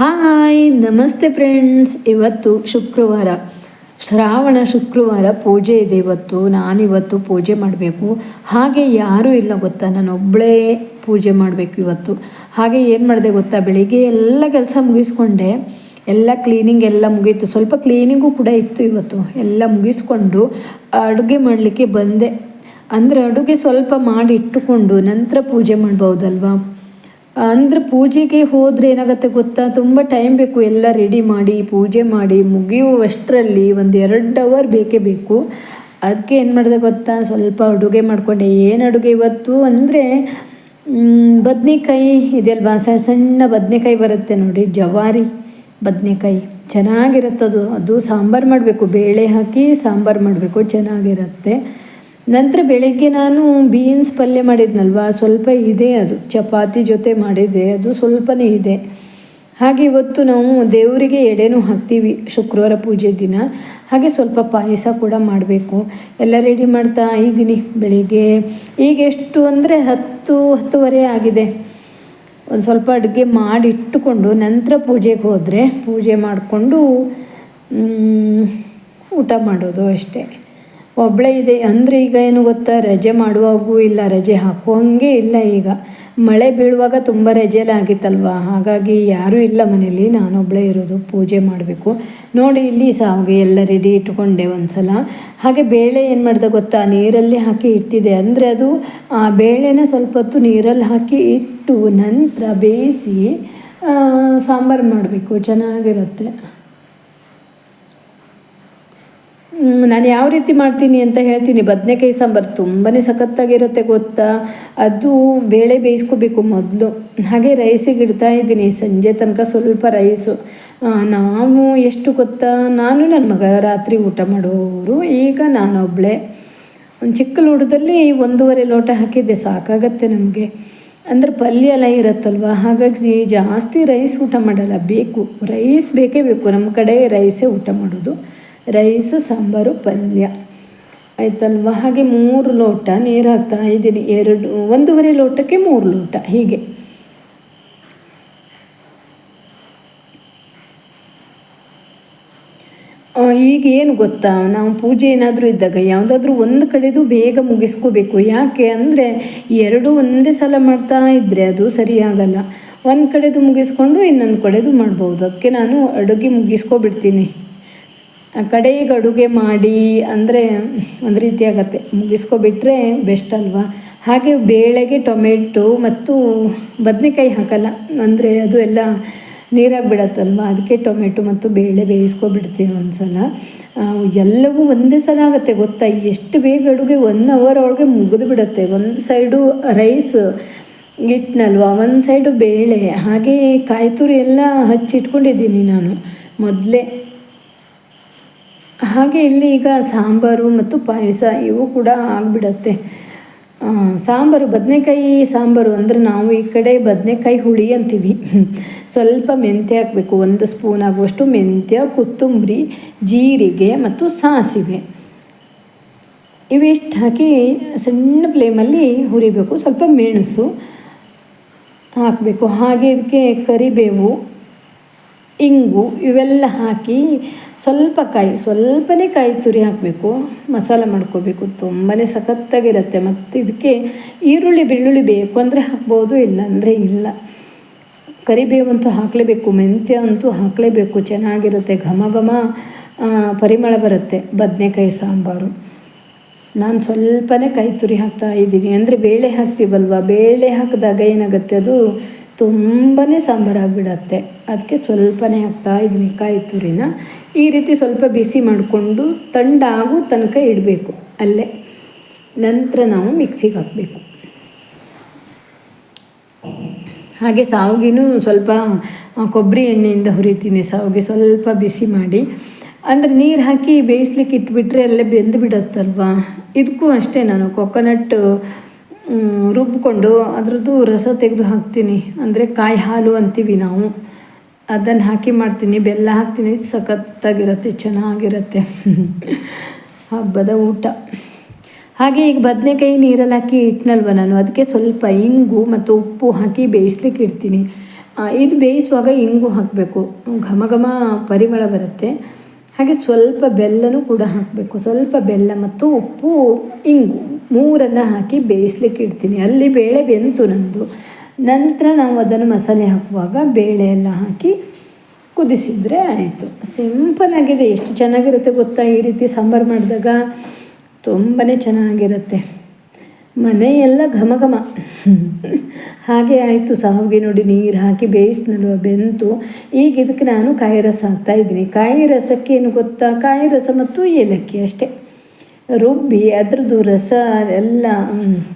Hi, ನಮಸ್ತೆ friends. ಇವತ್ತು ಶುಕ್ರವಾರ. ಶ್ರಾವಣ ಶುಕ್ರವಾರ, ಪೂಜೆ ಇದೆ ಇವತ್ತು. ನಾನಿವತ್ತು ಪೂಜೆ ಮಾಡಬೇಕು. ಹಾಗೆ ಯಾರೂ ಇಲ್ಲ ಗೊತ್ತಾ? ನಾನು ಒಬ್ಬಳೇ ಪೂಜೆ ಮಾಡಬೇಕು ಇವತ್ತು. ಹಾಗೆ ಏನು ಮಾಡಿದೆ ಗೊತ್ತಾ? ಬೆಳಿಗ್ಗೆ ಎಲ್ಲ ಕೆಲಸ ಮುಗಿಸ್ಕೊಂಡೆ. ಎಲ್ಲ ಕ್ಲೀನಿಂಗ್ ಎಲ್ಲ ಮುಗೀತು. ಸ್ವಲ್ಪ ಕ್ಲೀನಿಂಗು ಕೂಡ ಇತ್ತು ಇವತ್ತು. ಎಲ್ಲ ಮುಗಿಸ್ಕೊಂಡು ಅಡುಗೆ ಮಾಡಲಿಕ್ಕೆ ಬಂದೆ. ಅಂದರೆ ಅಡುಗೆ ಸ್ವಲ್ಪ ಮಾಡಿ ಇಟ್ಟುಕೊಂಡು ನಂತರ ಪೂಜೆ ಮಾಡ್ಬೋದಲ್ವಾ? ಅಂದ್ರೆ ಪೂಜೆಗೆ ಹೋದರೆ ಏನಾಗುತ್ತೆ ಗೊತ್ತಾ? ತುಂಬ ಟೈಮ್ ಬೇಕು. ಎಲ್ಲ ರೆಡಿ ಮಾಡಿ, ಪೂಜೆ ಮಾಡಿ ಮುಗಿಯುವಷ್ಟರಲ್ಲಿ ಒಂದು ಎರಡು ಅವರ್ ಬೇಕೇ ಬೇಕು. ಅದಕ್ಕೆ ಏನು ಮಾಡಿದೆ ಗೊತ್ತಾ? ಸ್ವಲ್ಪ ಅಡುಗೆ ಮಾಡಿಕೊಂಡೆ. ಏನು ಅಡುಗೆ ಇವತ್ತು ಅಂದರೆ ಬದನೆಕಾಯಿ ಇದೆಯಲ್ವಾ ಸಣ್ಣ ಸಣ್ಣ ಬದನೆಕಾಯಿ ಬರುತ್ತೆ ನೋಡಿ. ಜವಾರಿ ಬದನೆಕಾಯಿ. ಚೆನ್ನಾಗಿರುತ್ತದು. ಅದು ಸಾಂಬಾರು ಮಾಡಬೇಕು. ಬೇಳೆ ಹಾಕಿ ಸಾಂಬಾರು ಮಾಡಬೇಕು. ಚೆನ್ನಾಗಿರುತ್ತೆ. ನಂತರ ಬೆಳಗ್ಗೆ ನಾನು ಬೀನ್ಸ್ ಪಲ್ಯ ಮಾಡಿದ್ನಲ್ವ? ಸ್ವಲ್ಪ ಇದೆ ಅದು. ಚಪಾತಿ ಜೊತೆ ಮಾಡಿದೆ ಅದು ಸ್ವಲ್ಪನೇ ಇದೆ. ಹಾಗೆ ಇವತ್ತು ನಾವು ದೇವರಿಗೆ ಎಡೆನೂ ಹಾಕ್ತೀವಿ ಶುಕ್ರವಾರ ಪೂಜೆ ದಿನ. ಹಾಗೆ ಸ್ವಲ್ಪ ಪಾಯಸ ಕೂಡ ಮಾಡಬೇಕು. ಎಲ್ಲ ರೆಡಿ ಮಾಡ್ತಾ ಇದ್ದೀನಿ ಬೆಳಿಗ್ಗೆ. ಈಗ ಎಷ್ಟು ಅಂದರೆ ಹತ್ತು, ಹತ್ತುವರೆ ಆಗಿದೆ. ಒಂದು ಸ್ವಲ್ಪ ಅಡುಗೆ ಮಾಡಿಟ್ಟುಕೊಂಡು ನಂತರ ಪೂಜೆಗೆ ಹೋದರೆ ಪೂಜೆ ಮಾಡಿಕೊಂಡು ಊಟ ಮಾಡೋದು ಅಷ್ಟೇ. ಒಬ್ಬಳೇ ಇದೆ. ಅಂದರೆ ಈಗ ಏನು ಗೊತ್ತಾ? ರಜೆ ಮಾಡುವಾಗೂ ಇಲ್ಲ, ರಜೆ ಹಾಕುವಂಗೆ ಇಲ್ಲ ಈಗ. ಮಳೆ ಬೀಳುವಾಗ ತುಂಬ ರಜೆಲ್ಲ ಆಗಿತ್ತಲ್ವ? ಹಾಗಾಗಿ ಯಾರೂ ಇಲ್ಲ ಮನೆಯಲ್ಲಿ. ನಾನೊಬ್ಬಳೇ ಇರೋದು, ಪೂಜೆ ಮಾಡಬೇಕು. ನೋಡಿ, ಇಲ್ಲಿ ಸಾವಿಗೆ ಎಲ್ಲ ರೆಡಿ ಇಟ್ಕೊಂಡೆ ಒಂದು ಸಲ ಹಾಗೆ ಬೇಳೆ ಏನು ಮಾಡಿದೆ ಗೊತ್ತಾ? ನೀರಲ್ಲಿ ಹಾಕಿ ಇಟ್ಟಿದೆ. ಅಂದರೆ ಅದು, ಆ ಬೇಳೆನ ಸ್ವಲ್ಪ ಹೊತ್ತು ನೀರಲ್ಲಿ ಹಾಕಿ ಇಟ್ಟು ನಂತರ ಬೇಯಿಸಿ ಸಾಂಬಾರು ಮಾಡಬೇಕು. ಚೆನ್ನಾಗಿರುತ್ತೆ. ನಾನು ಯಾವ ರೀತಿ ಮಾಡ್ತೀನಿ ಅಂತ ಹೇಳ್ತೀನಿ. ಬದನೆಕಾಯಿ ಸಾಂಬಾರು ತುಂಬಾ ಸಖತ್ತಾಗಿರುತ್ತೆ ಗೊತ್ತಾ? ಅದು ಬೇಳೆ ಬೇಯಿಸ್ಕೋಬೇಕು ಮೊದಲು. ಹಾಗೆ ರೈಸಿಗೆ ಇಡ್ತಾ ಇದ್ದೀನಿ. ಸಂಜೆ ತನಕ ಸ್ವಲ್ಪ ರೈಸು ನಾವು ಎಷ್ಟು ಗೊತ್ತಾ? ನಾನು ನನ್ನ ಮಗ ರಾತ್ರಿ ಊಟ ಮಾಡೋರು, ಈಗ ನಾನೊಬ್ಬಳೆ ಒಂದು ಚಿಕ್ಕ ಲೋಟದಲ್ಲಿ ಒಂದೂವರೆ ಲೋಟ ಹಾಕಿದ್ದೆ. ಸಾಕಾಗತ್ತೆ ನಮಗೆ. ಅಂದರೆ ಪಲ್ಯ ಎಲ್ಲ ಇರುತ್ತಲ್ವ? ಹಾಗಾಗಿ ಜಾಸ್ತಿ ರೈಸ್ ಊಟ ಮಾಡಲ್ಲ. ಬೇಕು. ರೈಸ್ ಬೇಕೇ ಬೇಕು. ನಮ್ಮ ಕಡೆ ರೈಸೇ ಊಟ ಮಾಡೋದು. ರೈಸು, ಸಾಂಬಾರು, ಪಲ್ಯ. ಆಯ್ತಲ್ವ? ಹಾಗೆ ಮೂರು ಲೋಟ ನೀರು ಹಾಕ್ತಾ ಇದ್ದೀನಿ. ಎರಡು, ಒಂದೂವರೆ ಲೋಟಕ್ಕೆ ಮೂರು ಲೋಟ. ಹೀಗೆ. ಈಗ ಏನು ಗೊತ್ತಾ? ನಾವು ಪೂಜೆ ಏನಾದರೂ ಇದ್ದಾಗ ಯಾವುದಾದ್ರೂ ಒಂದು ಕಡೆದು ಬೇಗ ಮುಗಿಸ್ಕೋಬೇಕು. ಯಾಕೆ ಅಂದರೆ ಎರಡು ಒಂದೇ ಸಲ ಮಾಡ್ತಾ ಇದ್ದರೆ ಅದು ಸರಿಯಾಗಲ್ಲ. ಒಂದು ಕಡೆದು ಮುಗಿಸ್ಕೊಂಡು ಇನ್ನೊಂದು ಕಡೆದು ಮಾಡ್ಬೋದು. ಅದಕ್ಕೆ ನಾನು ಅಡುಗೆ ಮುಗಿಸ್ಕೊಬಿಡ್ತೀನಿ. ಕಡೆಗೆ ಅಡುಗೆ ಮಾಡಿ ಅಂದರೆ ಒಂದು ರೀತಿ ಆಗತ್ತೆ. ಮುಗಿಸ್ಕೊಬಿಟ್ರೆ ಬೆಸ್ಟ್ ಅಲ್ವಾ? ಹಾಗೆ ಬೇಳೆಗೆ ಟೊಮೆಟೊ ಮತ್ತು ಬದನೆಕಾಯಿ ಹಾಕಲ್ಲ. ಅಂದರೆ ಅದು ಎಲ್ಲ ನೀರಾಗಿ ಬಿಡತ್ತಲ್ವ ಅದಕ್ಕೆ ಟೊಮೆಟೊ ಮತ್ತು ಬೇಳೆ ಬೇಯಿಸ್ಕೊಬಿಡ್ತೀನಿ ಒಂದು ಸಲ ಎಲ್ಲವೂ ಒಂದೇ ಸಲ ಆಗುತ್ತೆ ಗೊತ್ತಾ? ಎಷ್ಟು ಬೇಗ ಅಡುಗೆ ಒನ್ ಅವರ್ ಒಳಗೆ ಮುಗಿದು ಬಿಡುತ್ತೆ ಒಂದು ಸೈಡು ರೈಸ್ ಇಟ್ನಲ್ವ ಒಂದು ಸೈಡು ಬೇಳೆ. ಹಾಗೆ ಕಾಯಿ ತುರಿ ಎಲ್ಲ ಹಚ್ಚಿಟ್ಕೊಂಡಿದ್ದೀನಿ ನಾನು ಮೊದಲೇ. ಹಾಗೆ ಇಲ್ಲಿ ಈಗ ಸಾಂಬಾರು ಮತ್ತು ಪಾಯಸ ಇವು ಕೂಡ ಆಗಿಬಿಡತ್ತೆ. ಸಾಂಬಾರು, ಬದನೆಕಾಯಿ ಸಾಂಬಾರು ಅಂದರೆ ನಾವು ಈ ಕಡೆ ಬದನೆಕಾಯಿ ಹುಳಿ ಅಂತೀವಿ. ಸ್ವಲ್ಪ ಮೆಂತ್ಯ ಹಾಕಬೇಕು, ಒಂದು ಸ್ಪೂನ್ ಆಗುವಷ್ಟು ಮೆಂತ್ಯ, ಕೊತ್ತಂಬರಿ, ಜೀರಿಗೆ ಮತ್ತು ಸಾಸಿವೆ. ಇವಿಷ್ಟು ಹಾಕಿ ಸಣ್ಣ ಫ್ಲೇಮಲ್ಲಿ ಹುರಿಬೇಕು, ಸ್ವಲ್ಪ ಮೆಣಸು ಹಾಕಬೇಕು. ಹಾಗೆ ಇದಕ್ಕೆ ಕರಿಬೇವು, ಇಂಗು ಇವೆಲ್ಲ ಹಾಕಿ ಸ್ವಲ್ಪ ಕಾಯಿ, ಸ್ವಲ್ಪನೇ ಕಾಯಿ ತುರಿ ಹಾಕಬೇಕು, ಮಸಾಲೆ ಮಾಡ್ಕೋಬೇಕು, ತುಂಬನೇ ಸಖತ್ತಾಗಿರುತ್ತೆ. ಮತ್ತು ಇದಕ್ಕೆ ಈರುಳ್ಳಿ, ಬೆಳ್ಳುಳ್ಳಿ ಬೇಕು ಅಂದರೆ ಹಾಕ್ಬೋದು ಇಲ್ಲ ಅಂದರೆ ಇಲ್ಲ. ಕರಿಬೇವಂತೂ ಹಾಕಲೇಬೇಕು, ಮೆಂತ್ಯ ಅಂತೂ ಹಾಕಲೇಬೇಕು. ಚೆನ್ನಾಗಿರುತ್ತೆ, ಘಮ ಘಮ ಪರಿಮಳ ಬರುತ್ತೆ, ಬದನೆಕಾಯಿ ಸಾಂಬಾರು. ನಾನು ಸ್ವಲ್ಪನೇ ಕಾಯಿ ತುರಿ ಹಾಕ್ತಾ ಇದ್ದೀನಿ. ಅಂದರೆ ಬೇಳೆ ಹಾಕ್ತೀವಲ್ವ? ಬೇಳೆ ಹಾಕಿದಾಗ ಏನಾಗುತ್ತೆ ಅದು? ತುಂಬಾ ಸಾಂಬಾರಾಗಿಬಿಡತ್ತೆ. ಅದಕ್ಕೆ ಸ್ವಲ್ಪನೇ ಹಾಕ್ತಾ ಇದ್ದೀನಿ ಕಾಯಿ ತುರಿನ ಈ ರೀತಿ ಸ್ವಲ್ಪ ಬಿಸಿ ಮಾಡಿಕೊಂಡು ತಂಡಾಗೂ ತನಕ ಇಡಬೇಕು. ಅಲ್ಲೇ ನಂತರ ನಾವು ಮಿಕ್ಸಿಗೆ ಹಾಕಬೇಕು. ಹಾಗೆ ಸಾವಿಗೆನೂ ಸ್ವಲ್ಪ ಕೊಬ್ಬರಿ ಎಣ್ಣೆಯಿಂದ ಹುರಿತೀನಿ ಸಾವಿಗೆ ಸ್ವಲ್ಪ ಬಿಸಿ ಮಾಡಿ. ಅಂದರೆ ನೀರು ಹಾಕಿ ಬೇಯಿಸ್ಲಿಕ್ಕೆ ಇಟ್ಬಿಟ್ರೆ ಅಲ್ಲೇ ಬೆಂದು ಬಿಡುತ್ತಲ್ವ ಇದಕ್ಕೂ ಅಷ್ಟೇ ನಾನು. ಕೊಕೊನಟ್ ರುಬ್ಬಿಕೊಂಡು ಅದರದ್ದು ರಸ ತೆಗೆದು ಹಾಕ್ತೀನಿ. ಅಂದರೆ ಕಾಯಿ ಹಾಲು ಅಂತೀವಿ ನಾವು. ಅದನ್ನು ಹಾಕಿ ಮಾಡ್ತೀನಿ. ಬೆಲ್ಲ ಹಾಕ್ತೀನಿ. ಸಖತ್ತಾಗಿರುತ್ತೆ, ಚೆನ್ನಾಗಿರುತ್ತೆ. ಹಬ್ಬದ ಊಟ. ಹಾಗೆ ಈಗ ಬದನೆಕಾಯಿ ನೀರಲ್ಲಿ ಹಾಕಿ ಇಟ್ನಲ್ವ ನಾನು? ಅದಕ್ಕೆ ಸ್ವಲ್ಪ ಇಂಗು ಮತ್ತು ಉಪ್ಪು ಹಾಕಿ ಬೇಯಿಸ್ಲಿಕ್ಕೆ ಇಡ್ತೀನಿ. ಇದು ಬೇಯಿಸುವಾಗ ಇಂಗು ಹಾಕಬೇಕು. ಘಮ ಘಮ ಪರಿಮಳ ಬರುತ್ತೆ. ಹಾಗೆ ಸ್ವಲ್ಪ ಬೆಲ್ಲನೂ ಕೂಡ ಹಾಕಬೇಕು. ಸ್ವಲ್ಪ ಬೆಲ್ಲ ಮತ್ತು ಉಪ್ಪು, ಇಂಗು ಮೂರನ್ನು ಹಾಕಿ ಬೇಯಿಸ್ಲಿಕ್ಕೆ ಇಡ್ತೀನಿ. ಅಲ್ಲಿ ಬೇಳೆ ಬೆಂತು ನಂದು. ನಂತರ ನಾವು ಅದನ್ನು ಮಸಾಲೆ ಹಾಕುವಾಗ ಬೇಳೆ ಎಲ್ಲ ಹಾಕಿ ಕುದಿಸಿದರೆ ಆಯಿತು. ಸಿಂಪಲ್ ಆಗಿದೆ. ಎಷ್ಟು ಚೆನ್ನಾಗಿರುತ್ತೆ ಗೊತ್ತಾ ಈ ರೀತಿ ಸಾಂಬಾರು ಮಾಡಿದಾಗ? ತುಂಬಾ ಚೆನ್ನಾಗಿರುತ್ತೆ. ಮನೆಯೆಲ್ಲ ಘಮ ಘಮ. ಹಾಗೆ ಆಯಿತು, ಸಾವಿಗೆ ನೋಡಿ ನೀರು ಹಾಕಿ ಬೇಯಿಸ್ನಲ್ವ ಬೆಂತು. ಈಗ ಇದಕ್ಕೆ ನಾನು ಕಾಯಿ ರಸ ಹಾಕ್ತಾ ಇದ್ದೀನಿ. ಕಾಯಿ ರಸಕ್ಕೆ ಏನು ಗೊತ್ತಾ? ಕಾಯಿ ರಸ ಮತ್ತು ಏಲಕ್ಕಿ ಅಷ್ಟೇ. ರುಬ್ಬಿ ಅದ್ರದ್ದು ರಸ ಎಲ್ಲ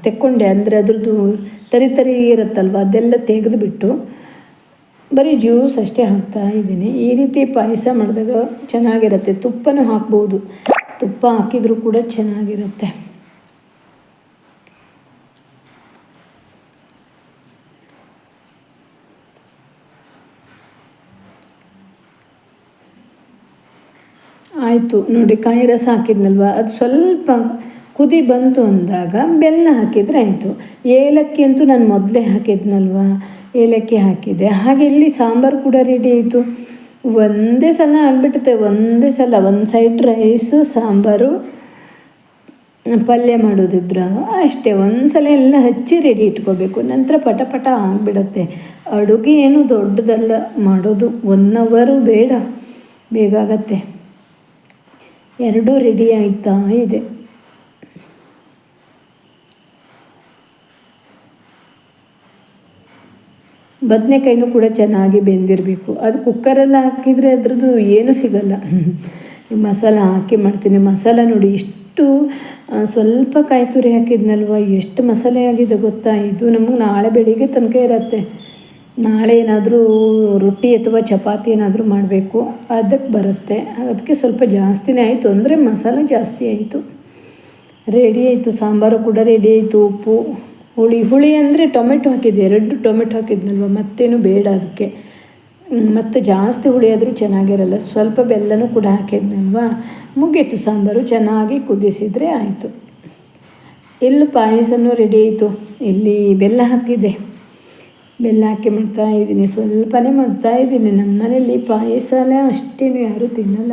ತೆಕ್ಕೊಂಡೆ. ಅಂದರೆ ಅದ್ರದ್ದು ತರಿ ತರಿ ಇರುತ್ತಲ್ವ? ಅದೆಲ್ಲ ತೆಗೆದುಬಿಟ್ಟು ಬರೀ ಜ್ಯೂಸ್ ಅಷ್ಟೇ ಹಾಕ್ತಾ ಇದ್ದೀನಿ. ಈ ರೀತಿ ಪಾಯಸ ಮಾಡಿದಾಗ ಚೆನ್ನಾಗಿರುತ್ತೆ. ತುಪ್ಪನೂ ಹಾಕ್ಬೋದು. ತುಪ್ಪ ಹಾಕಿದರೂ ಕೂಡ ಚೆನ್ನಾಗಿರುತ್ತೆ. ಆಯಿತು ನೋಡಿ, ಕಾಯಿ ರಸ ಹಾಕಿದ್ನಲ್ವ? ಅದು ಸ್ವಲ್ಪ ಕುದಿ ಬಂತು ಅಂದಾಗ ಬೆಲ್ಲ ಹಾಕಿದರೆ ಆಯಿತು ಏಲಕ್ಕಿ ಅಂತೂ ನಾನು ಮೊದಲೇ ಹಾಕಿದ್ನಲ್ವ? ಏಲಕ್ಕಿ ಹಾಕಿದೆ ಹಾಗೆ ಇಲ್ಲಿ ಸಾಂಬಾರು ಕೂಡ ರೆಡಿ ಆಯಿತು. ಒಂದೇ ಸಲ ಆಗಿಬಿಡುತ್ತೆ ಒಂದೇ ಸಲ. ಒಂದು ಸೈಡ್ ರೈಸು ಸಾಂಬಾರು, ಪಲ್ಯ ಮಾಡೋದಿದ್ರ ಅಷ್ಟೇ. ಒಂದು ಸಲ ಎಲ್ಲ ಹಚ್ಚಿ ರೆಡಿ ಇಟ್ಕೋಬೇಕು. ನಂತರ ಪಟ ಪಟ ಆಗಿಬಿಡತ್ತೆ. ಅಡುಗೆ ಏನು ದೊಡ್ಡದಲ್ಲ, ಮಾಡೋದು ಒನ್ ಅವರು ಬೇಡ. ಬೇಗ ಆಗತ್ತೆ. ಎರಡೂ ರೆಡಿ ಆಯ್ತಾ? ಇದೆ. ಬದನೆಕಾಯಿನೂ ಕೂಡ ಚೆನ್ನಾಗಿ ಬೆಂದಿರಬೇಕು. ಅದು ಕುಕ್ಕರಲ್ಲಿ ಹಾಕಿದರೆ ಅದ್ರದ್ದು ಏನೂ ಸಿಗಲ್ಲ. ಮಸಾಲ ಹಾಕಿ ಮಾಡ್ತೀನಿ. ಮಸಾಲ ನೋಡಿ, ಇಷ್ಟು ಸ್ವಲ್ಪ ಕಾಯಿ ತುರಿ ಹಾಕಿದ್ನಲ್ವ? ಎಷ್ಟು ಮಸಾಲೆ ಆಗಿದೆ ಗೊತ್ತಾ? ಇದು ನಮಗೆ ನಾಳೆ ಬೆಳಿಗ್ಗೆ ತನಕ ಇರತ್ತೆ. ನಾಳೆ ಏನಾದರೂ ರೊಟ್ಟಿ ಅಥವಾ ಚಪಾತಿ ಏನಾದರೂ ಮಾಡಬೇಕು, ಅದಕ್ಕೆ ಬರುತ್ತೆ. ಅದಕ್ಕೆ ಸ್ವಲ್ಪ ಜಾಸ್ತಿನೇ ಆಯಿತು ಅಂದರೆ ಮಸಾಲೆ ಜಾಸ್ತಿ ಆಯಿತು. ರೆಡಿ ಆಯಿತು, ಸಾಂಬಾರು ಕೂಡ ರೆಡಿ ಆಯಿತು, ಉಪ್ಪು, ಹುಳಿ. ಹುಳಿ ಅಂದರೆ ಟೊಮೆಟೊ ಹಾಕಿದ್ದೆ, ಎರಡು ಟೊಮೆಟೊ ಹಾಕಿದ್ನಲ್ವ? ಮತ್ತೇನು ಬೇಡ ಅದಕ್ಕೆ. ಮತ್ತು ಜಾಸ್ತಿ ಹುಳಿ ಆದರೂ ಚೆನ್ನಾಗಿರಲ್ಲ, ಸ್ವಲ್ಪ ಬೆಲ್ಲನೂ ಕೂಡ ಹಾಕಿದ್ನಲ್ವ? ಮುಗೀತು ಸಾಂಬಾರು, ಚೆನ್ನಾಗಿ ಕುದಿಸಿದರೆ ಆಯಿತು. ಎಲ್ಲೂ ಪಾಯಸನೂ ರೆಡಿ ಆಯಿತು. ಇಲ್ಲಿ ಬೆಲ್ಲ ಹಾಕಿದೆ ಬೆಲ್ಲ ಹಾಕಿ ಮಾಡ್ತಾ ಇದ್ದೀನಿ. ಸ್ವಲ್ಪನೇ ಮಾಡ್ತಾ ಇದ್ದೀನಿ. ನಮ್ಮ ಮನೇಲಿ ಪಾಯಸನೇ ಅಷ್ಟೇನು ಯಾರೂ ತಿನ್ನಲ್ಲ.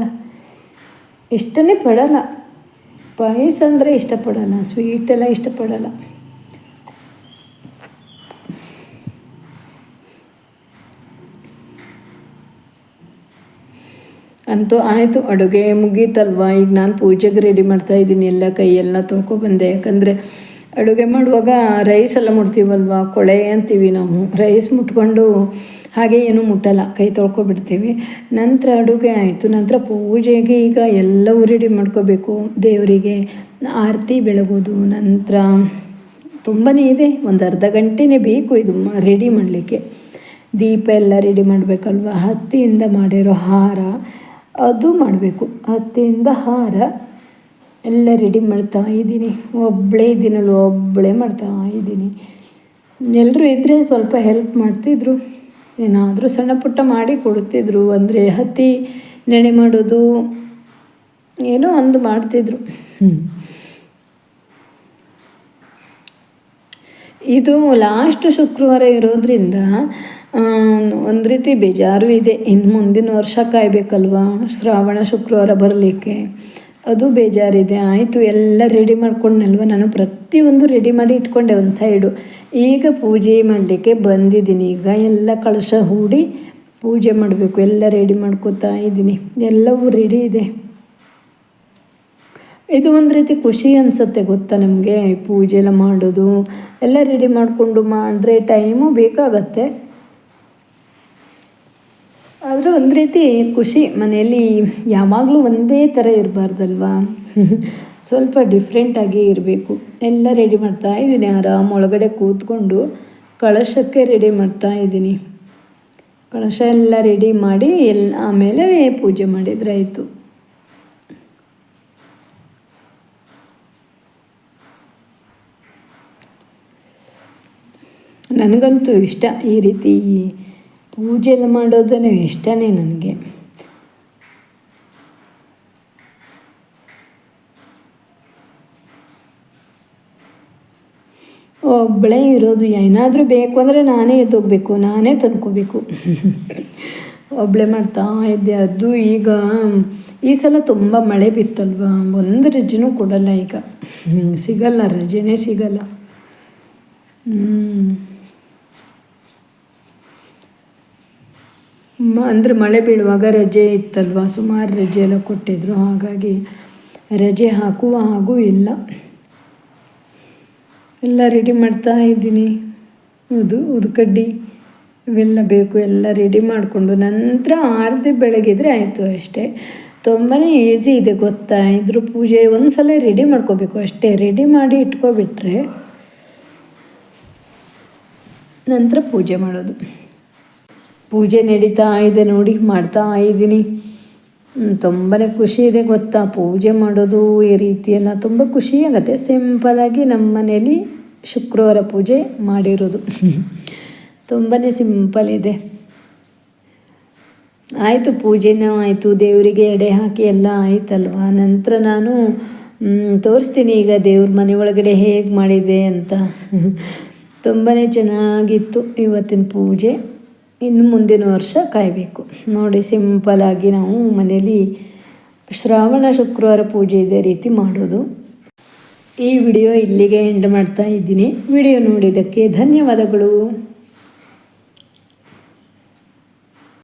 ಇಷ್ಟನೇ ಪಡಲ್ಲ. ಪಾಯಸ ಅಂದರೆ ಇಷ್ಟಪಡಲ್ಲ. ಸ್ವೀಟೆಲ್ಲ ಇಷ್ಟಪಡಲ್ಲ. ಅಂತೂ ಆಯಿತು. ಅಡುಗೆ ಮುಗೀತಲ್ವಾ? ಈಗ ನಾನು ಪೂಜೆಗೆ ರೆಡಿ ಮಾಡ್ತಾ ಇದ್ದೀನಿ. ಎಲ್ಲ ಕೈಯೆಲ್ಲ ತೊಳ್ಕೊಬಂದೆ ಯಾಕಂದರೆ ಅಡುಗೆ ಮಾಡುವಾಗ ರೈಸ್ ಎಲ್ಲ ಮುಟ್ತೀವಲ್ವ? ಕೊಳೆ ಅಂತೀವಿ ನಾವು. ರೈಸ್ ಮುಟ್ಕೊಂಡು ಹಾಗೆ ಏನೂ ಮುಟ್ಟಲ್ಲ. ಕೈ ತೊಳ್ಕೊಬಿಡ್ತೀವಿ. ನಂತರ ಅಡುಗೆ ಆಯಿತು. ನಂತರ ಪೂಜೆಗೆ ಈಗ ಎಲ್ಲವೂ ರೆಡಿ ಮಾಡ್ಕೋಬೇಕು. ದೇವರಿಗೆ ಆರತಿ ಬೆಳಗೋದು ನಂತರ ತುಂಬಾ ಇದೆ. ಒಂದು ಅರ್ಧ ಗಂಟೆನೇ ಬೇಕು ಇದು ರೆಡಿ ಮಾಡಲಿಕ್ಕೆ. ದೀಪ ಎಲ್ಲ ರೆಡಿ ಮಾಡಬೇಕಲ್ವ? ಹತ್ತಿಯಿಂದ ಮಾಡಿರೋ ಹಾರ, ಅದು ಮಾಡಬೇಕು. ಹತ್ತಿಯಿಂದ ಹಾರ ಎಲ್ಲ ರೆಡಿ ಮಾಡ್ತಾ ಇದ್ದೀನಿ. ಒಬ್ಬಳೇ ಇದ್ದೀನಲ್ಲ ಒಬ್ಬಳೇ ಮಾಡ್ತಾ ಇದ್ದೀನಿ. ಎಲ್ಲರೂ ಇದ್ದರೆ ಸ್ವಲ್ಪ ಹೆಲ್ಪ್ ಮಾಡ್ತಿದ್ರು. ಏನಾದರೂ ಸಣ್ಣ ಪುಟ್ಟ ಮಾಡಿ ಕೊಡ್ತಿದ್ರು. ಅಂದರೆ ಹತ್ತಿ ನೆನೆ ಮಾಡೋದು ಏನೋ ಒಂದು ಮಾಡ್ತಿದ್ರು. ಇದು ಲಾಸ್ಟ್ ಶುಕ್ರವಾರ ಇರೋದ್ರಿಂದ ಒಂದು ರೀತಿ ಬೇಜಾರು ಇದೆ. ಇನ್ನು ಮುಂದಿನ ವರ್ಷ ಕಾಯಬೇಕಲ್ವಾ? ಶ್ರಾವಣ ಶುಕ್ರವಾರ ಬರಲಿಕ್ಕೆ. ಅದು ಬೇಜಾರಿದೆ. ಆಯಿತು, ಎಲ್ಲ ರೆಡಿ ಮಾಡ್ಕೊಂಡಲ್ವ ನಾನು ಪ್ರತಿಯೊಂದು ರೆಡಿ ಮಾಡಿ ಇಟ್ಕೊಂಡೆ ಒಂದು ಸೈಡು ಈಗ ಪೂಜೆ ಮಾಡಲಿಕ್ಕೆ ಬಂದಿದ್ದೀನಿ. ಈಗ ಎಲ್ಲ ಕಳಶ ಹೂಡಿ ಪೂಜೆ ಮಾಡಬೇಕು. ಎಲ್ಲ ರೆಡಿ ಮಾಡ್ಕೋತಾ ಇದ್ದೀನಿ. ಎಲ್ಲವೂ ರೆಡಿ ಇದೆ. ಇದು ಒಂದು ರೀತಿ ಖುಷಿ ಅನಿಸುತ್ತೆ ಗೊತ್ತಾ ನಮಗೆ? ಪೂಜೆ ಎಲ್ಲ ಮಾಡೋದು, ಎಲ್ಲ ರೆಡಿ ಮಾಡಿಕೊಂಡು ಮಾಡಿದ್ರೆ ಟೈಮು ಬೇಕಾಗತ್ತೆ. ಆದರೆ ಒಂದು ರೀತಿ ಖುಷಿ. ಮನೆಯಲ್ಲಿ ಯಾವಾಗಲೂ ಒಂದೇ ಥರ ಇರಬಾರ್ದಲ್ವಾ? ಸ್ವಲ್ಪ ಡಿಫ್ರೆಂಟಾಗಿ ಇರಬೇಕು. ಎಲ್ಲ ರೆಡಿ ಮಾಡ್ತಾ ಇದ್ದೀನಿ. ಆರಾಮ್ ಒಳಗಡೆ ಕೂತ್ಕೊಂಡು ಕಳಶಕ್ಕೆ ರೆಡಿ ಮಾಡ್ತಾ ಇದ್ದೀನಿ. ಕಳಶ ಎಲ್ಲ ರೆಡಿ ಮಾಡಿ ಎಲ್ಲ ಆಮೇಲೆ ಪೂಜೆ ಮಾಡಿದ್ರೆ ಆಯಿತು ನನಗಂತೂ ಇಷ್ಟ ಈ ರೀತಿ ಪೂಜೆ ಎಲ್ಲ ಮಾಡೋದನ್ನು ಇಷ್ಟನೇ ನನಗೆ. ಒಬ್ಬಳೇ ಇರೋದು ಏನಾದರೂ ಬೇಕು ಅಂದರೆ ನಾನೇ ಎದ್ದೋಗ್ಬೇಕು, ನಾನೇ ತಂದ್ಕೋಬೇಕು. ಒಬ್ಬಳೆ ಮಾಡ್ತಾ ಇದ್ದೆ, ಅದು ಈಗ ಈ ಸಲ ತುಂಬ ಮಳೆ ಬಿತ್ತಲ್ವ? ಒಂದು ರಜೆನೂ ಕೊಡಲ್ಲ ಈಗ. ಸಿಗಲ್ಲ, ರಜೆನೇ ಸಿಗಲ್ಲ. ಹ್ಮ್. ಅಂದರೆ ಮಳೆ ಬೀಳುವಾಗ ರಜೆ ಇತ್ತಲ್ವ? ಸುಮಾರು ರಜೆ ಎಲ್ಲ ಕೊಟ್ಟಿದ್ರು. ಹಾಗಾಗಿ ರಜೆ ಹಾಕುವ ಹಾಗೂ ಇಲ್ಲ. ಎಲ್ಲ ರೆಡಿ ಮಾಡ್ತಾ ಇದ್ದೀನಿ. ಉದು, ಉದ್ಕಡ್ಡಿ ಇವೆಲ್ಲ ಬೇಕು. ಎಲ್ಲ ರೆಡಿ ಮಾಡಿಕೊಂಡು ನಂತರ ಆರತಿ ಬೆಳಗಿದ್ರೆ ಆಯಿತು ಅಷ್ಟೇ. ತುಂಬಾ ಈಸಿ ಇದೆ ಗೊತ್ತಾ? ಇದ್ರ ಪೂಜೆ ಒಂದು ಸಲ ರೆಡಿ ಮಾಡ್ಕೋಬೇಕು. ಅಷ್ಟೇ ರೆಡಿ ಮಾಡಿ ಇಟ್ಕೊಬಿಟ್ರೆ ನಂತರ ಪೂಜೆ ಮಾಡೋದು. ಪೂಜೆ ನಡೀತಾ ಇದೆ ನೋಡಿ, ಮಾಡ್ತಾ ಇದ್ದೀನಿ. ತುಂಬಾ ಖುಷಿ ಇದೆ ಗೊತ್ತಾ? ಪೂಜೆ ಮಾಡೋದು ಈ ರೀತಿಯೆಲ್ಲ ತುಂಬ ಖುಷಿ ಆಗುತ್ತೆ. ಸಿಂಪಲಾಗಿ ನಮ್ಮ ಮನೇಲಿ ಶುಕ್ರವಾರ ಪೂಜೆ ಮಾಡಿರೋದು. ತುಂಬಾ ಸಿಂಪಲ್ ಇದೆ. ಆಯಿತು, ಪೂಜೆನೂ ಆಯಿತು. ದೇವರಿಗೆ ಎಡೆ ಹಾಕಿ ಎಲ್ಲ ಆಯ್ತಲ್ವ? ನಂತರ ನಾನು ತೋರಿಸ್ತೀನಿ ಈಗ ದೇವ್ರ ಮನೆ ಒಳಗಡೆ ಹೇಗೆ ಮಾಡಿದೆ ಅಂತ. ತುಂಬಾ ಚೆನ್ನಾಗಿತ್ತು ಇವತ್ತಿನ ಪೂಜೆ. ಇನ್ನು ಮುಂದಿನ ವರ್ಷ ಕಾಯಬೇಕು. ನೋಡಿ ಸಿಂಪಲಾಗಿ ನಾವು ಮನೆಯಲ್ಲಿ ಶ್ರಾವಣ ಶುಕ್ರವಾರ ಪೂಜೆ ಇದೇ ರೀತಿ ಮಾಡೋದು. ಈ ವಿಡಿಯೋ ಇಲ್ಲಿಗೆ ಎಂಡ್ ಮಾಡ್ತಾ ಇದ್ದೀನಿ. ವಿಡಿಯೋ ನೋಡಿದ್ದಕ್ಕೆ ಧನ್ಯವಾದಗಳು.